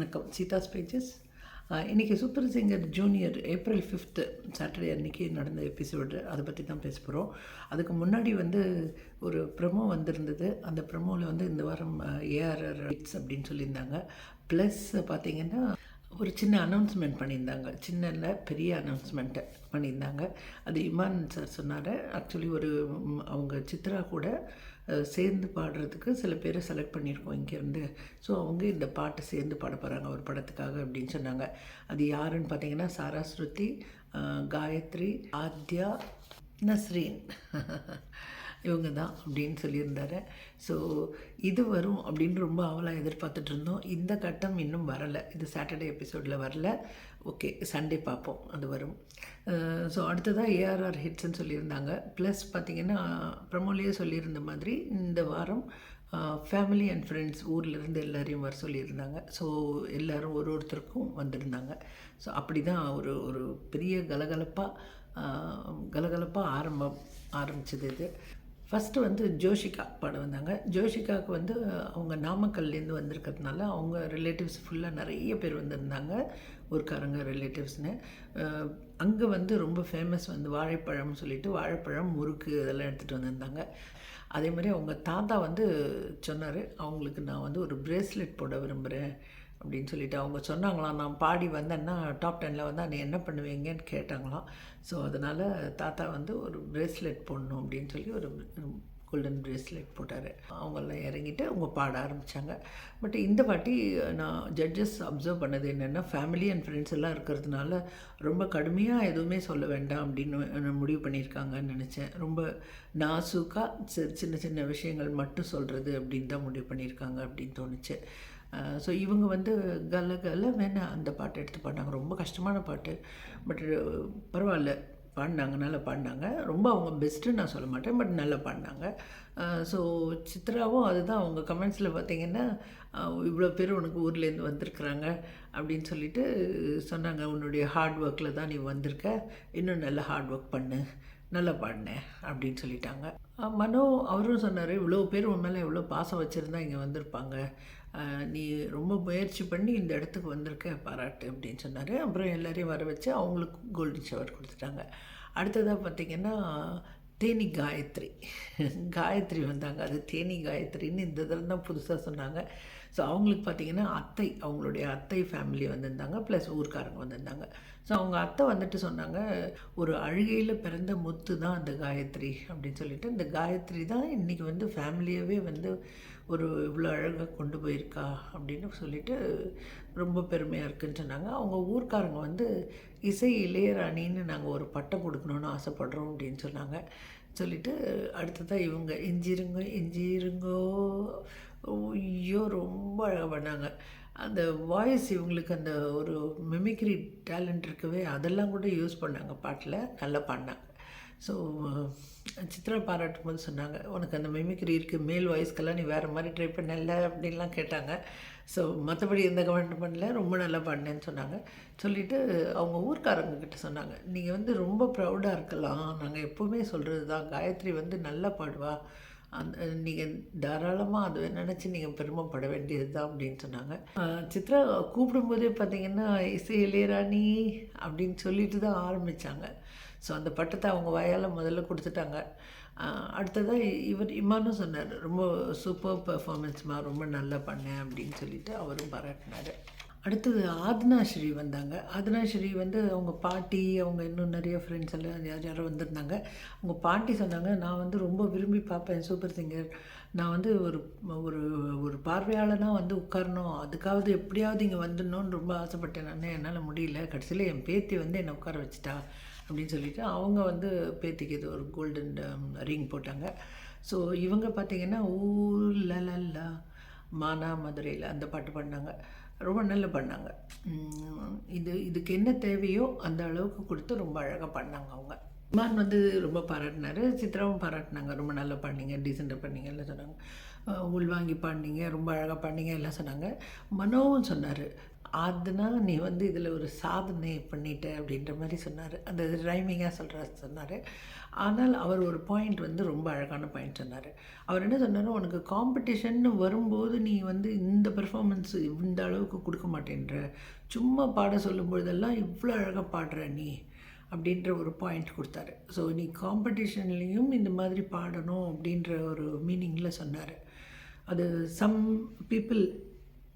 வணக்கம். சீதாஸ் பேஜஸ் இன்றைக்கி super singer junior April fifth Saturday அன்றைக்கி நடந்த எபிசோடு அதை பற்றி தான் பேச போகிறோம் அதுக்கு முன்னாடி வந்து ஒரு ப்ரமோ வந்திருந்தது. அந்த ப்ரமோவில் வந்து இந்த வாரம் ஏஆர்ஆர் ரைட்ஸ் அப்படின்னு சொல்லியிருந்தாங்க. ப்ளஸ் பார்த்தீங்கன்னா ஒரு சின்ன அனௌன்ஸ்மெண்ட் பண்ணியிருந்தாங்க. சின்ன இல்லை பெரிய அனௌன்ஸ்மெண்ட்டை பண்ணியிருந்தாங்க. அது இமான் சார் சொன்னார். ஆக்சுவலி ஒரு அவங்க சித்ரா கூட சேர்ந்து பாடுறதுக்கு சில பேரை செலக்ட் பண்ணியிருக்கோம் இங்கேருந்து. ஸோ அவங்க இந்த பாட்டை சேர்ந்து பாட போகிறாங்க ஒரு படத்துக்காக அப்படின்னு சொன்னாங்க. அது யாருன்னு பார்த்தீங்கன்னா சாராஸ்ருதி காயத்ரி ஆத்யா நஸ்ரீன். இவங்க தான் அப்படின்னு சொல்லியிருந்தாரு. ஸோ இது வரும் அப்படின்னு ரொம்ப அவலாக எதிர்பார்த்துட்டு இருந்தோம். இந்த கட்டம் இன்னும் வரலை. இது சாட்டர்டே எபிசோடில் வரல. ஓகே சண்டே பார்ப்போம். அது வரும். ஸோ அடுத்ததாக ஏஆர்ஆர் ஹிட்ஸ்ன்னு சொல்லியிருந்தாங்க. ப்ளஸ் பார்த்திங்கன்னா ப்ரமோலியே சொல்லியிருந்த மாதிரி இந்த வாரம் ஃபேமிலி அண்ட் ஃப்ரெண்ட்ஸ் ஊர்லேருந்து எல்லோரையும் வர சொல்லியிருந்தாங்க. ஸோ எல்லோரும் ஒரு ஒருத்தருக்கும் வந்திருந்தாங்க. ஸோ அப்படி தான் ஒரு ஒரு பெரிய கலகலப்பாக கலகலப்பாக ஆரம்பம் ஆரம்பிச்சது இது. ஃபஸ்ட்டு வந்து ஜோஷிகா பாட வந்தாங்க. ஜோஷிகாவுக்கு வந்து அவங்க நாமக்கல்லேருந்து வந்திருக்கிறதுனால அவங்க ரிலேட்டிவ்ஸ் ஃபுல்லாக நிறைய பேர் வந்திருந்தாங்க. ஊருக்காரங்க ரிலேட்டிவ்ஸ்னு அங்கே வந்து ரொம்ப ஃபேமஸ் வந்து வாழைப்பழம்னு சொல்லிட்டு வாழைப்பழம் முறுக்கு இதெல்லாம் எடுத்துகிட்டு வந்திருந்தாங்க. அதே மாதிரி அவங்க தாத்தா வந்து சொன்னார் அவங்களுக்கு நான் வந்து ஒரு ப்ரேஸ்லெட் போட விரும்புகிறேன் அப்படின்னு சொல்லிட்டு அவங்க சொன்னாங்களாம். நான் பாடி வந்தேன்னா டாப் டெனில் வந்து நீ என்ன பண்ணுவீங்கன்னு கேட்டாங்களாம். ஸோ அதனால் தாத்தா வந்து ஒரு பிரேஸ்லெட் போடணும் அப்படின்னு சொல்லி ஒரு கோல்டன் பிரேஸ்லெட் போட்டார். அவங்கெல்லாம் இறங்கிட்டு அவங்க பாட ஆரம்பித்தாங்க பட் இந்த வாட்டி நான் ஜட்ஜஸ் அப்சர்வ் பண்ணது என்னென்னா ஃபேமிலி அண்ட் ஃப்ரெண்ட்ஸ் எல்லாம் இருக்கிறதுனால ரொம்ப கடுமையாக எதுவுமே சொல்ல வேண்டாம் அப்படின்னு முடிவு பண்ணியிருக்காங்கன்னு நினச்சேன். ரொம்ப நாசூக்காக சின்ன சின்ன விஷயங்கள் மட்டும் சொல்கிறது அப்படின்னு தான் முடிவு பண்ணியிருக்காங்க அப்படின்னு தோணுச்சு. ஸோ இவங்க வந்து கல கல வேணா அந்த பாட்டு எடுத்து பாடினாங்க. ரொம்ப கஷ்டமான பாட்டு. பட் பரவாயில்ல. பாடினாங்க நல்லா பாடினாங்க. ரொம்ப அவங்க பெஸ்ட்டுன்னு நான் சொல்ல மாட்டேன். பட் நல்லா பாடினாங்க. ஸோ சித்ராவும் அதுதான். அவங்க கமெண்ட்ஸில் பார்த்தீங்கன்னா இவ்வளோ பேர் உனக்கு ஊர்லேருந்து வந்திருக்கிறாங்க அப்படின்னு சொல்லிட்டு சொன்னாங்க. உன்னுடைய ஹார்ட் ஒர்க்கில் தான் நீ வந்திருக்க. இன்னும் நல்லா ஹார்ட் ஒர்க் பண்ணு. நல்லா பாடினேன் அப்படின்னு சொல்லிட்டாங்க. மனோ அவரும் சொன்னார் இவ்வளோ பேர் உன் மேலே எவ்வளோ பாசம் வச்சுருந்தா இங்கே வந்திருப்பாங்க. நீ ரொம்ப முயற்சி பண்ணி இந்த இடத்துக்கு வந்திருக்க பாராட்டு அப்படின்னு சொன்னார். அப்புறம் எல்லாரையும் வர வச்சு அவங்களுக்கு கோல்டன் ஷவர் கொடுத்துட்டாங்க. அடுத்ததாக பார்த்திங்கன்னா தேனி காயத்ரி. காயத்ரி வந்தாங்க. அது தேனி காயத்ரின்னு இந்த தடவை தான் புதுசாக சொன்னாங்க. ஸோ அவங்களுக்கு பார்த்திங்கன்னா அத்தை அவங்களுடைய அத்தை ஃபேமிலி வந்திருந்தாங்க ப்ளஸ் ஊர்க்காரங்க வந்திருந்தாங்க. ஸோ அவங்க அத்தை வந்துட்டு சொன்னாங்க ஒரு அழுகையில் பிறந்த முத்து தான் அந்த காயத்ரி அப்படின்னு சொல்லிட்டு. இந்த காயத்ரி தான் இன்றைக்கி வந்து ஃபேமிலியவே வந்து ஒரு இவ்வளோ அழகாக கொண்டு போயிருக்கா அப்படின்னு சொல்லிட்டு ரொம்ப பெருமையாக இருக்குன்னு சொன்னாங்க. அவங்க ஊர்க்காரங்க வந்து இசை இளையராணின்னு நாங்கள் ஒரு பட்டம் கொடுக்கணுன்னு ஆசைப்படுறோம் அப்படின்னு சொன்னாங்க. சொல்லிவிட்டு அடுத்ததாக இவங்க எஞ்சிருங்க எஞ்சிருங்கோ. ஐயோ ரொம்ப அழகாக பண்ணாங்க. அந்த வாய்ஸ் இவங்களுக்கு அந்த ஒரு மிமிக்ரி டேலண்ட் இருக்கவே அதெல்லாம் கூட யூஸ் பண்ணாங்க பாட்டில் நல்லா பாடினாங்க. ஸோ சித்ரா பாராட்டும் போது சொன்னாங்க உனக்கு அந்த மெமிக்ரி இருக்குது மேல் வாய்ஸ்க்கெல்லாம் நீ வேறு மாதிரி ட்ரை பண்ணல அப்படின்லாம் கேட்டாங்க. ஸோ மற்றபடி எந்த கமெண்ட் பண்ணல ரொம்ப நல்லா பாடினேன்னு சொன்னாங்க. சொல்லிவிட்டு அவங்க ஊர்க்காரங்க கிட்ட சொன்னாங்க நீங்கள் வந்து ரொம்ப ப்ரௌடாக இருக்கலாம். நாங்கள் எப்போவுமே சொல்கிறது தான் காயத்ரி வந்து நல்லா பாடுவா. அந்த நீங்கள் தாராளமாக அதை நினச்சி நீங்கள் பெருமைப்பட வேண்டியது தான் அப்படின்னு சொன்னாங்க. சித்ரா கூப்பிடும்போதே பார்த்தீங்கன்னா இசை இளையராணி அப்படின்னு சொல்லிட்டு தான் ஆரம்பித்தாங்க ஸோ அந்த பட்டத்தை அவங்க வாயால் முதல்ல கொடுத்துட்டாங்க. அடுத்ததாக இவர் இமானும் சொன்னார். ரொம்ப சூப்பர் பெர்ஃபார்மன்ஸ்மா ரொம்ப நல்லா பண்ணேன் அப்படின்னு சொல்லிட்டு அவரும் பாராட்டினார். அடுத்தது ஆத்னா ஸ்ரீ வந்தாங்க. ஆத்னா ஸ்ரீ வந்து அவங்க பாட்டி அவங்க இன்னும் நிறைய ஃப்ரெண்ட்ஸ் எல்லாம் யார் யாரோ வந்திருந்தாங்க. அவங்க பாட்டி சொன்னாங்க நான் வந்து ரொம்ப விரும்பி பார்ப்பேன் சூப்பர் சிங்கர். நான் வந்து ஒரு ஒரு ஒரு பார்வையாளனாக வந்து உட்காரணும். அதுக்காவது எப்படியாவது இங்கே வந்துடணும்னு ரொம்ப ஆசைப்பட்டேன் நான். என்னால் முடியல. கடைசியில் என் பேத்தி வந்து என்னை உட்கார வச்சுட்டா. அப்படின்னு சொல்லிட்டு அவங்க வந்து பேத்திக்கு இது ஒரு கோல்டன் ரிங் um, போட்டாங்க. ஸோ இவங்க பார்த்திங்கன்னா ஊர்லலா மானா மதுரையில் அந்த பாட்டு பாடினாங்க. ரொம்ப நல்லா பண்ணாங்க. இது இதுக்கு என்ன தேவையோ அந்த அளவுக்கு கொடுத்து ரொம்ப அழகாக பண்ணாங்க அவங்க. மான் வந்து ரொம்ப பாராட்டினார் சித்ராவும் பாராட்டினாங்க. ரொம்ப நல்லா பண்ணீங்க டீசெண்டாக பண்ணீங்க எல்லாம் சொன்னாங்க. உள்வாங்கி பண்ணீங்க ரொம்ப அழகாக பண்ணீங்க எல்லாம் சொன்னாங்க. மனோவும் சொன்னார் அதனால் நீ வந்து இதில் ஒரு சாதனை பண்ணிட்ட அப்படின்ற மாதிரி சொன்னார். அந்த ரைமிங்காக சொல்கிற சொன்னார். ஆனால் அவர் ஒரு பாயிண்ட் வந்து ரொம்ப அழகான பாயிண்ட் சொன்னார். அவர் என்ன சொன்னார்? உனக்கு காம்படிஷன் வரும்போது நீ வந்து இந்த பெர்ஃபார்மன்ஸ் இந்த அளவுக்கு கொடுக்க மாட்டேன்ற. சும்மா பாட சொல்லும்பொழுதெல்லாம் இவ்வளோ அழகாக பாடுற நீ அப்படின்ற ஒரு பாயிண்ட் கொடுத்தாரு. ஸோ நீ காம்படிஷன்லேயும் இந்த மாதிரி பாடணும் அப்படின்ற ஒரு மீனிங்கில் சொன்னார். அது சம் பீப்புள்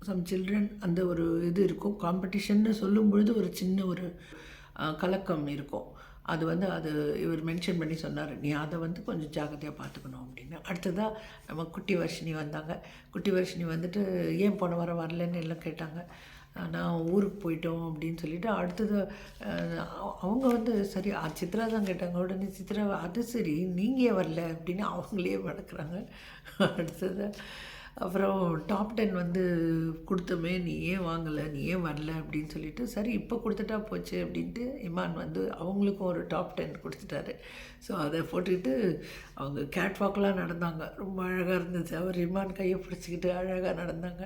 சம் சில்ட்ரன் அந்த ஒரு இது இருக்கும். காம்படிஷன்னு சொல்லும் பொழுது ஒரு சின்ன ஒரு கலக்கம் இருக்கும். அது வந்து அது இவர் மென்ஷன் பண்ணி சொன்னார். நீ அதை வந்து கொஞ்சம் ஜாக்கிரதையாக பார்த்துக்கணும் அப்படின்னு. அடுத்ததாக நம்ம குட்டி வர்ஷினி வந்தாங்க. குட்டி வருஷினி வந்துட்டு ஏன் போன வாரம் வரலன்னு எல்லாம் கேட்டாங்க. நான் ஊருக்கு போயிட்டோம் அப்படின்னு சொல்லிட்டு அடுத்தது அவங்க வந்து சரி சித்ரா தான் கேட்டாங்க. உடனே சித்ரா அது சரி நீங்கள் வரல அப்படின்னு அவங்களே வளர்க்குறாங்க அடுத்தது அப்புறம் டாப் டென் வந்து கொடுத்தோமே நீ ஏன் வாங்கலை நீ ஏன் வரல அப்படின்னு சொல்லிட்டு சரி இப்போ கொடுத்துட்டா போச்சு அப்படின்ட்டு இமான் வந்து அவங்களுக்கும் ஒரு டாப் டென் கொடுத்துட்டாரு. ஸோ அதை போட்டுக்கிட்டு அவங்க கேட்வாக்லாம் நடந்தாங்க. ரொம்ப அழகாக இருந்துச்சு. அவர் இமான் கையை பிடிச்சிக்கிட்டு அழகாக நடந்தாங்க.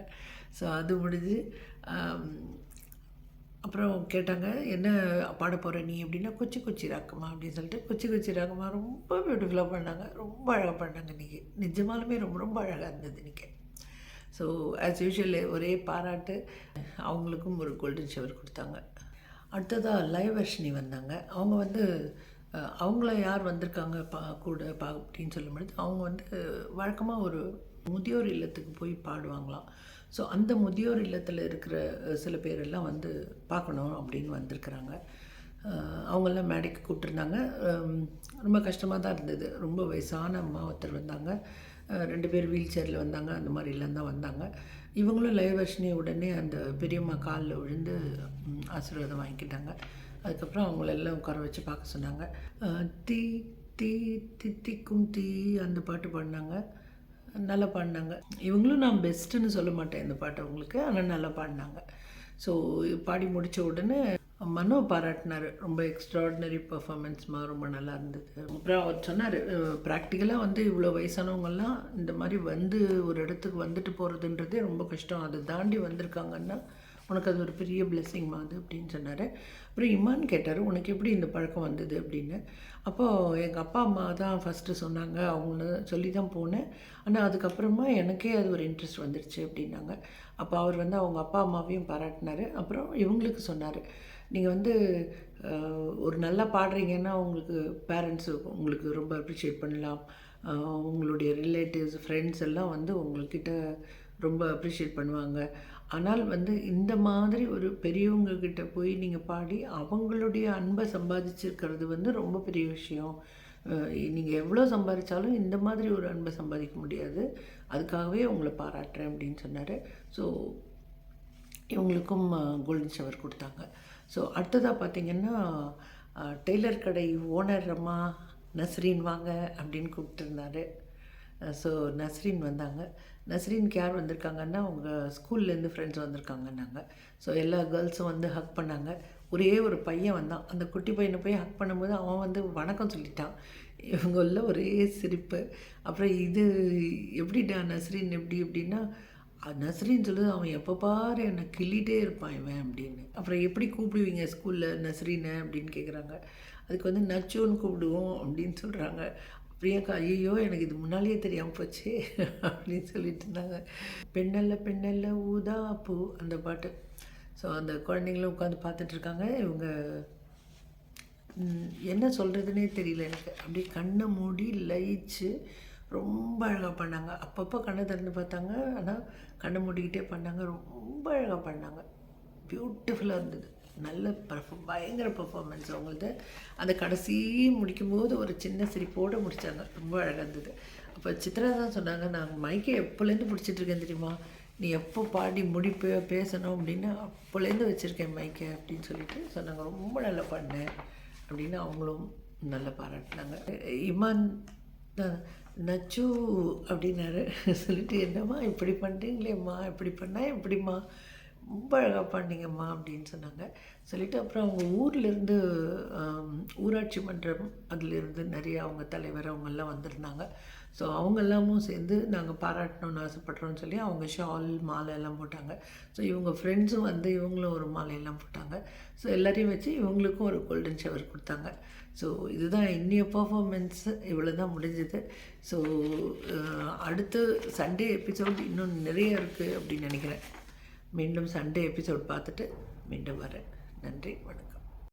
ஸோ அது முடிஞ்சு அப்புறம் கேட்டாங்க என்ன பாட போகிற நீ? அப்படின்னா கொச்சி கொச்சி ராக்கமா அப்படின்னு சொல்லிட்டு கொச்சி கொச்சி ராக்கமா ரொம்ப பியூட்டிஃபுல்லாக பண்ணாங்க ரொம்ப அழகாக பண்ணாங்க இன்றைக்கி நிஜமாலுமே ரொம்ப ரொம்ப அழகாக இருந்தது இன்றைக்கி ஸோ ஆஸ் யூஷுவல் ஒரே பாராட்டு. அவங்களுக்கும் ஒரு கோல்டன் ஷவர் கொடுத்தாங்க. அடுத்ததாக லைவ் வர்ஷினி வந்தாங்க. அவங்க வந்து அவங்கள யார் வந்திருக்காங்க பா கூட பா அப்படின்னு சொல்லும்பொழுது அவங்க வந்து வழக்கமாக ஒரு முதியோர் இல்லத்துக்கு போய் பாடுவாங்களாம். ஸோ அந்த முதியோர் இல்லத்தில் இருக்கிற சில பேரெல்லாம் வந்து பார்க்கணும் அப்படின்னு வந்திருக்கிறாங்க. அவங்கெல்லாம் மேடைக்கு கூப்பிட்டுருந்தாங்க. ரொம்ப கஷ்டமாக தான் இருந்தது. ரொம்ப வயசான அம்மா ஒருத்தர் வந்தாங்க. ரெண்டு பேர் வீல் சேரில் வந்தாங்க அந்த மாதிரிலாம் தான் வந்தாங்க. இவங்களும் லயவர்ஷினி உடனே அந்த பெரியம்மா காலில் விழுந்து ஆசீர்வாதம் வாங்கிக்கிட்டாங்க. அதுக்கப்புறம் அவங்கள எல்லாம் உட்கார வச்சு பார்க்க சொன்னாங்க. தீ தீ தித்திக்கும் தீ அந்த பாட்டு பாடினாங்க. நல்லா பாடினாங்க. இவங்களும் நான் பெஸ்ட்டுன்னு சொல்ல மாட்டேன் இந்த பாட்டு அவங்களுக்கு ஆனால் நல்லா பாடினாங்க. ஸோ பாடி முடித்த உடனே மனோ பாராட்டினார். ரொம்ப எக்ஸ்ட்ராடினரி பர்ஃபார்மன்ஸ்மா ரொம்ப நல்லா இருந்தது. அப்புறம் அவர் சொன்னார் ப்ராக்டிக்கலாக வந்து இவ்வளோ வயசானவங்கெல்லாம் இந்த மாதிரி வந்து ஒரு இடத்துக்கு வந்துட்டு போகிறதுன்றதே ரொம்ப கஷ்டம். அதை தாண்டி வந்திருக்காங்கன்னா உனக்கு அது ஒரு பெரிய பிளெஸ்ஸிங் அது? அப்படின்னு சொன்னார். அப்புறம் இமான் கேட்டார் உனக்கு எப்படி இந்த பழக்கம் வந்தது? அப்படின்னு. அப்போது எங்கள் அப்பா அம்மா தான் ஃபஸ்ட்டு சொன்னாங்க. அவங்க சொல்லி தான் போனேன். ஆனால் அதுக்கப்புறமா எனக்கே அது ஒரு இன்ட்ரெஸ்ட் வந்துடுச்சு அப்படின்னாங்க. அப்போ அவர் வந்து அவங்க அப்பா அம்மாவையும் பாராட்டினார். அப்புறம் இவங்களுக்கு சொன்னார் நீங்கள் வந்து ஒரு நல்லா பாடுறீங்கன்னா உங்களுக்கு பேரண்ட்ஸு உங்களுக்கு ரொம்ப அப்ரிஷியேட் பண்ணலாம். உங்களுடைய ரிலேட்டிவ்ஸ் ஃப்ரெண்ட்ஸ் எல்லாம் வந்து உங்கள்கிட்ட ரொம்ப அப்ரிஷியேட் பண்ணுவாங்க. ஆனால் வந்து இந்த மாதிரி ஒரு பெரியவங்கக்கிட்ட போய் நீங்கள் பாடி அவங்களுடைய அன்பை சம்பாதிச்சிருக்கிறது வந்து ரொம்ப பெரிய விஷயம். நீங்கள் எவ்வளோ சம்பாதிச்சாலும் இந்த மாதிரி ஒரு அன்பை சம்பாதிக்க முடியாது. அதுக்காகவே உங்களை பாராட்டுறேன் அப்படின்னு சொன்னார். ஸோ இவங்களுக்கும் கோல்டன் ஷவர் கொடுத்தாங்க. ஸோ அடுத்ததாக பார்த்தீங்கன்னா டெய்லர் கடை ஓனர் அம்மா நஸ்ரீன் வாங்க அப்படின்னு கூப்பிட்டுருந்தாரு. ஸோ நஸ்ரீன் வந்தாங்க. நஸ்ரீனுக்கு யார் வந்திருக்காங்கன்னா அவங்க ஸ்கூல்லேருந்து ஃப்ரெண்ட்ஸ் வந்திருக்காங்கன்னாங்க ஸோ எல்லா கேர்ள்ஸும் வந்து ஹக் பண்ணாங்க. ஒரே ஒரு பையன் வந்தான். அந்த குட்டி பையனை போய் ஹக் பண்ணும்போது அவன் வந்து வணக்கம் சொல்லிட்டான். இவங்க உள்ள ஒரே சிரிப்பு. அப்புறம் இது எப்படிடா நஸ்ரீன் எப்படி அப்படின்னா அஹ் சொல்லுது அவன் எப்போ பாரு என்னை கிள்ளிட்டே இருப்பான் இவன் அப்படின்னு. அப்புறம் எப்படி கூப்பிடுவீங்க ஸ்கூலில் நஸ்ரீனை அப்படின்னு கேட்குறாங்க அதுக்கு வந்து நச்சுன்னு கூப்பிடுவோம் அப்படின்னு சொல்கிறாங்க பிரியங்கா ஐயோ எனக்கு இது முன்னாலேயே தெரியாமல் போச்சு அப்படின்னு சொல்லிட்டு இருந்தாங்க. பெண்ணல்ல பெண்ணல்ல ஊதா பூ அந்த பாட்டு. ஸோ அந்த குழந்தைங்களும் உட்காந்து பார்த்துட்ருக்காங்க இவங்க என்ன சொல்கிறதுனே தெரியல எனக்கு. அப்படியே கண்ணை மூடி லயிச்சு ரொம்ப அழகாக பண்ணாங்க. அப்பப்போ கண்ணை திறந்து பார்த்தாங்க. ஆனால் கண்ணை மூடிக்கிட்டே பண்ணாங்க. ரொம்ப அழகாக பண்ணாங்க. பியூட்டிஃபுல்லாக இருந்தது. நல்ல பர்ஃபார்ம் பயங்கர பர்ஃபார்மன்ஸ் அவங்களது அந்த கடைசி முடிக்கும்போது ஒரு சின்ன சிரிப்போடு முடித்தாங்க ரொம்ப அழகாக இருந்தது. அப்போ சித்ரா தான் சொன்னாங்க நான் மைக்கை எப்போலேருந்து பிடிச்சிட்ருக்கேன் தெரியுமா? நீ எப்போ பாடி முடிப்பு பேசணும் அப்படின்னு அப்போலேருந்து வச்சுருக்கேன் மைக்கை அப்படின்னு சொல்லிட்டு சொன்னாங்க. ரொம்ப நல்லா பண்ணேன் அப்படின்னு அவங்களும் நல்லா பாராட்டினாங்க. இமான் தான் நச்சு அப்படின்னாரு. சொல்லிட்டு என்னம்மா இப்படி பண்ணுறீங்களேம்மா இப்படி பண்ணால் எப்படிம்மா? ரொம்ப அழகாக பண்ணிங்கம்மா அப்படின்னு சொன்னாங்க. சொல்லிட்டு அப்புறம் அவங்க ஊர்லேருந்து ஊராட்சி மன்றம் அதிலிருந்து நிறைய அவங்க தலைவர் அவங்கெல்லாம் வந்திருந்தாங்க. ஸோ அவங்க எல்லாமும் சேர்ந்து நாங்கள் பாராட்டணும்னு ஆசைப்பட்றோன்னு சொல்லி அவங்க ஷால் மாலை எல்லாம் போட்டாங்க. ஸோ இவங்க ஃப்ரெண்ட்ஸும் வந்து இவங்களும் ஒரு மாலையெல்லாம் போட்டாங்க. ஸோ எல்லாரையும் வச்சு இவங்களுக்கும் ஒரு கோல்டன் ஷவர் கொடுத்தாங்க. ஸோ இதுதான் இன்னைய பர்ஃபார்மன்ஸ் இவ்வளோ தான் முடிஞ்சது ஸோ அடுத்து சண்டே எபிசோட் இன்னும் நிறைய இருக்குது அப்படின்னு நினைக்கிறேன். மீண்டும் சண்டே எபிசோட் பார்த்துட்டு மீண்டும் வரேன். நன்றி வணக்கம்.